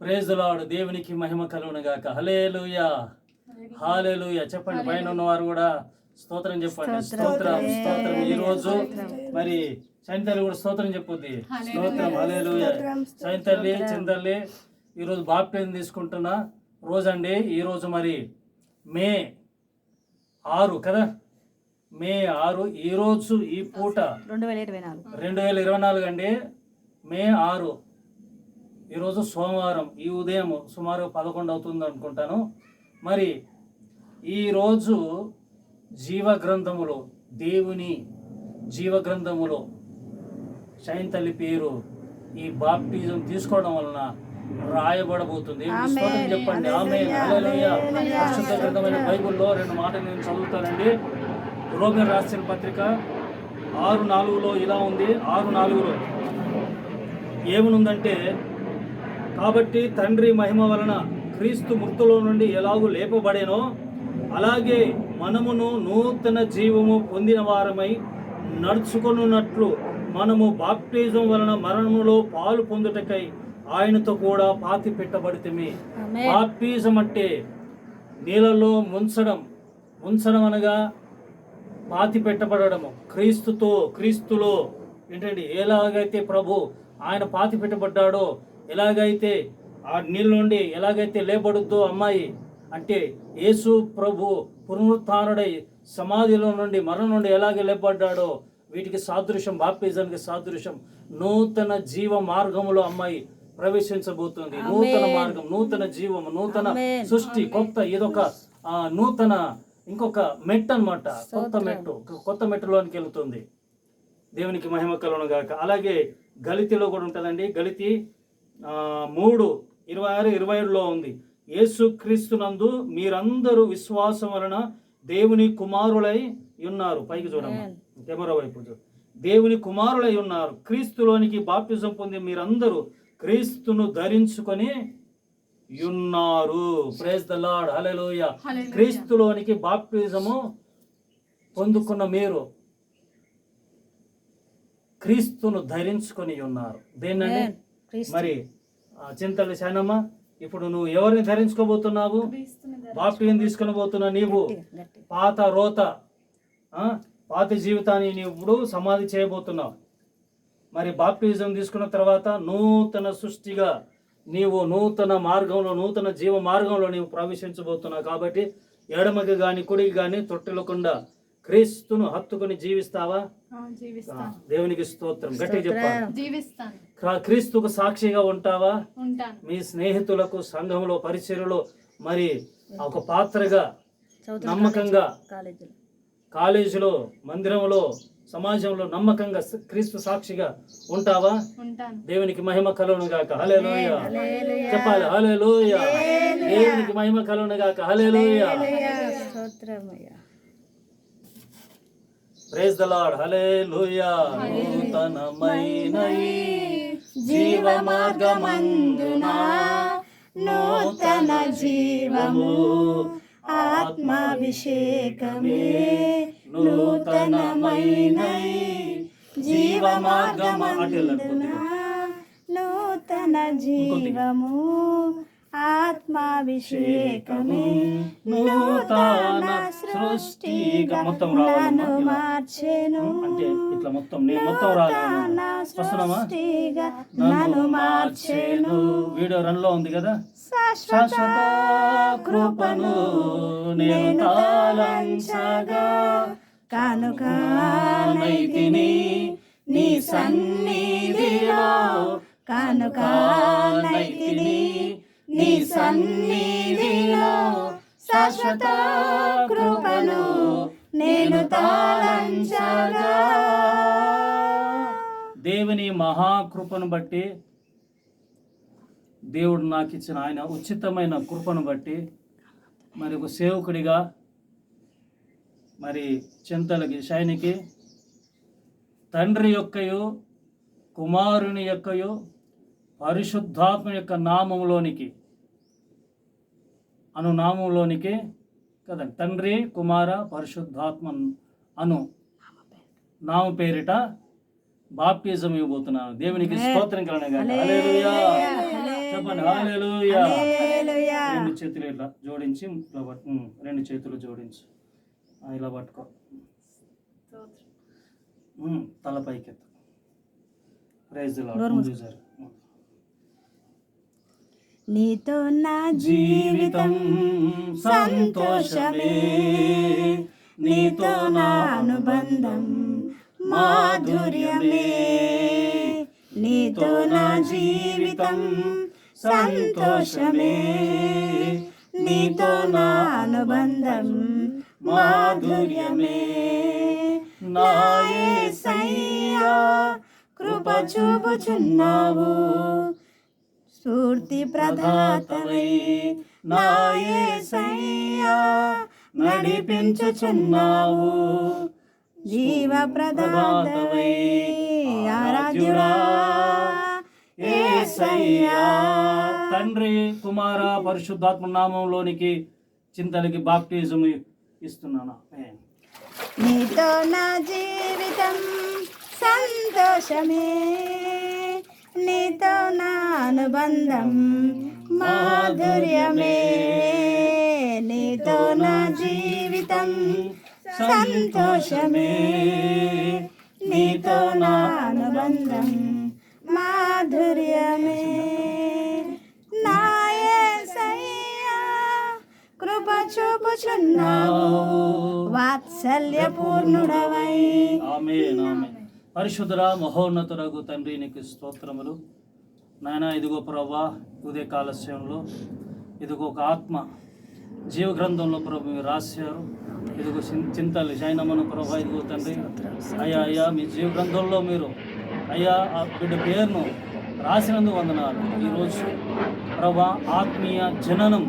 ప్రేజులాడు దేవునికి మహిమ కలుగును గాక. హలేలుయా హాలేలుయా చెప్పండి పైన ఉన్నవారు కూడా స్తోత్రం చెప్పండి. స్తోత్రం స్తోత్రం ఈ రోజు మరి సైంతల్లి కూడా స్తోత్రం చెప్పుద్ది. స్తోత్రం హలేలుయా సైంతల్లి చింతల్లి ఈరోజు బాప్టైన్ తీసుకుంటున్న రోజండి. ఈ రోజు మరి మే ఆరు కదా? మే ఆరు. ఈ రోజు ఈ పూట రెండు వేల ఇరవై నాలుగు. రెండు వేల ఇరవై నాలుగు అండి. మే ఆరు. ఈరోజు సోమవారం ఈ ఉదయం సుమారు పదకొండు అవుతుంది అనుకుంటాను. మరి ఈరోజు జీవ గ్రంథములో దేవుని జీవ గ్రంథములో షైన్ తల్లి పేరు ఈ బాప్టిజం తీసుకోవడం వలన రాయబడబోతుంది. చెప్పండి. ఆమె పరిశుద్ధ గ్రంథమైన బైబిల్లో రెండు మాటలు నేను చదువుతానండి. రోమిల్ రాసిన పత్రిక ఆరు నాలుగులో ఇలా ఉంది. ఆరు నాలుగులో ఏమనుందంటే కాబట్టి తండ్రి మహిమ వలన క్రీస్తు మృతులో నుండి ఎలాగూ లేపబడేనో అలాగే మనమును నూతన జీవము పొందిన వారమై నడుచుకొనున్నట్లు మనము బాప్టిజం వలన మరణములో పాలు పొందుటకై ఆయనతో కూడా పాతి పెట్టబడితేమి. బాప్టిజం అంటే నీళ్ళలో ముంచడం ముంచడం అనగా పాతి పెట్టబడము క్రీస్తుతో క్రీస్తులో ఏంటండి ఎలాగైతే ప్రభు ఆయన పాతి పెట్టబడ్డాడో ఎలాగైతే ఆ నీళ్ళ నుండి ఎలాగైతే లేబడుద్దో అమ్మాయి అంటే యేసు ప్రభు పునరుత్డై సమాధిలో నుండి మరణం నుండి ఎలాగ లేపడ్డాడో వీటికి సాదృశ్యం బాప్టిజానికి సాదృశ్యం నూతన జీవ మార్గములో అమ్మాయి ప్రవేశించబోతుంది. నూతన మార్గం నూతన జీవం నూతన సృష్టి కొత్త ఇదొక ఆ, నూతన ఇంకొక మెట్టు అన్నమాట కొత్త మెట్టు కొత్త మెట్టులోనికి వెళుతుంది. దేవునికి మహిమ కలుగును గాక అలాగే గలితిలో కూడా ఉంటుందండి. గలితి మూడు ఇరవై ఆరు ఇరవై ఏడులో ఉంది. యేసుక్రీస్తునందు మీరందరూ విశ్వాసం వలన దేవుని కుమారులై ఉన్నారు. పైకి చూడమ్మా. కెమెరా వైపు దేవుని కుమారులై ఉన్నారు. క్రీస్తులోనికి బాప్తిజం పొంది మీరందరూ క్రీస్తును ధరించుకొని ఉన్నారు. ప్రేజ్ ద లార్డ్ హల్లెలూయా క్రీస్తులోనికి బాప్తిజము పొందుకున్న మీరు క్రీస్తును ధరించుకొని ఉన్నారు. దేన్నండి? మరి ఆ, చింతలు శానమ్మ ఇప్పుడు నువ్వు ఎవరిని ధరించుకోబోతున్నావు? బాప్టిజం తీసుకొని పోతున్నా నీవు పాత రోత ఆ, పాత జీవితాన్ని నీవు ఇప్పుడు సమాధి చేయబోతున్నావు. మరి బాప్టిజం తీసుకున్న తర్వాత నూతన సృష్టిగా నీవు నూతన మార్గంలో నూతన జీవ మార్గంలో నీవు ప్రవేశించబోతున్నావు. కాబట్టి ఎడమకి కానీ కుడికి కానీ తొట్టెలకుండా క్రీస్తును హత్తుకొని జీవిస్తావా? దేవునికి స్తోత్రం. గట్టిగా చెప్పాలి. క్రీస్తుకు సాక్షిగా ఉంటావా? ఉంటాను. మీ స్నేహితులకు సంఘంలో పరిచయలో మరి ఒక పాత్రగా నమ్మకంగా కాలేజీలో కాలేజీలో మందిరంలో సమాజంలో నమ్మకంగా క్రీస్తు సాక్షిగా ఉంటావా? ఉంటాను. దేవునికి మహిమ కలుగును గాక. హల్లెలూయ. చెప్పాలి హల్లెలూయ. దేవునికి మహిమ కలుగును గాక. హల్లెలూయ. స్తోత్రమయ్యా ప్రైజ్ ద లార్డ్ హల్లెలూయ నూతనమైన జీవ మార్గమందున నూతన జీవము ఆత్మాభిషేకమే. నూతనమైన జీవ మార్గమ అటు వెళ్ళండి కొద్దిగా. నూతన జీవము ఆత్మాభిషేకమే. నూతన సృష్టిగా మొత్తం రావాలమ్మా. మార్చెను. అంటే ఇట్లా మొత్తం నేను మొత్తం రాను వస్తున్నామా నన్ను మార్చేను. వీడియో రన్లో ఉంది కదా? శాశ్వత కృపను నేను తాళంచగా కానుకానైతిని నీ సన్నిధిలో కానుకానైతిని నీ సన్నిధిలో శాశ్వత నేను తాళంచగా. దేవుని మహాకృపను బట్టి దేవుడు నాకు ఇచ్చిన ఆయన ఉచితమైన కృపను బట్టి మరి ఒక సేవకుడిగా మరి చింతలకి శైనికి తండ్రి యొక్కయు కుమారుని యొక్కయు పరిశుద్ధాత్మ యొక్క నామంలోనికి అను నామంలోనికి కదండి. తండ్రి కుమార పరిశుద్ధాత్మ అను నామ పేరిట బాప్టిజం ఇవ్వబోతున్నాను. దేవునికి స్తోత్రం చెప్పండి. రెండు చేతులు ఇట్లా జోడించి రెండు చేతులు జోడించి. ఇలా పట్టుకో. తల పైకెత్తు. ప్రైజ్ జరు నీతో నా జీవితం సంతోషమే. నీతో నా అనుబంధం మాధుర్యమే. నీతో నా జీవితం సంతోషమే. నీతో నా అనుబంధం మాధుర్యమే. నాయే సయ్యా కృప చూపుచున్నావు. స్ఫూర్తి ప్రదాతవై నా యేసయ్యా నడిపించుచున్నావు. జీవ ప్రదాతవై ఆరాధ్యుడా యేసయ్యా తండ్రి కుమార పరిశుద్ధాత్మ నామంలోనికి చింతలకి బాప్టిజం ఇస్తున్నాను. నీతో నా జీవితం సంతోషమే. నీతో నా అనుబంధం మాధుర్యమే. నీతో నా జీవితం సంతోషమే. నీతో నా అనుబంధం మాధుర్యమే. నా యేసయ్యా కృప చూపుచున్నావు. పూర్ణుడవై ఆమేన్ ఆమేన్ పరిశుద్ధుర మహోన్నతురగు తండ్రి నీకు స్తోత్రములు. నాయన ఇదిగో ప్రభా ఉదయ కాలస్యంలో ఇదిగో ఒక ఆత్మ జీవగ్రంథంలో ప్రభు మీరు రాశారు. ఇదిగో చిం- చింతలు జైనమను ప్రభా ఇదిగో తండ్రి. అయ్యా అయ్యా మీ జీవగ్రంథంలో మీరు అయ్యా ఆ బిడ్డ పేరును రాసినందుకు వందనాలు. ఈరోజు ప్రభా ఆత్మీయ జననం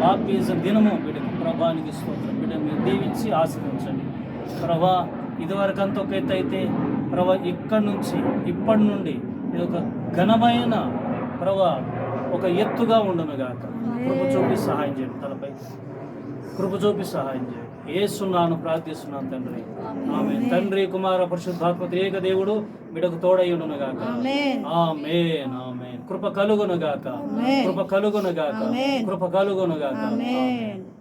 బాప్తీజ దినము బిడ్డకు ప్రభానికి స్తోత్రం. బిడ్డ మీరు దీవించి ఆశ్రయించండి ప్రభా ఇదివరకు అంత ఒక ఎత్తు అయితే ప్రభా ఇక్కడి నుంచి ఇప్పటి నుండి ఇది ఒక ఘనమైన ప్రభా ఒక ఎత్తుగా ఉండను గాక. కృప చూపి సహాయం చేయండి తలపై. కృప చూపి సహాయం చేయండి. ఏసున్నాను ప్రార్థిస్తున్నాను తండ్రి. ఆమె తండ్రి కుమార పరిశుద్ధాత్మ ఏక దేవుడు బిడకు తోడయ్యుండును గాక. ఆమేన్. ఆమేన్ కృప కలుగును గాక. కృప కలుగును గాక. కృప కలుగును గాక.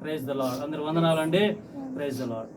Praise the Lord. అందరు వందనాలండి. Praise the Lord.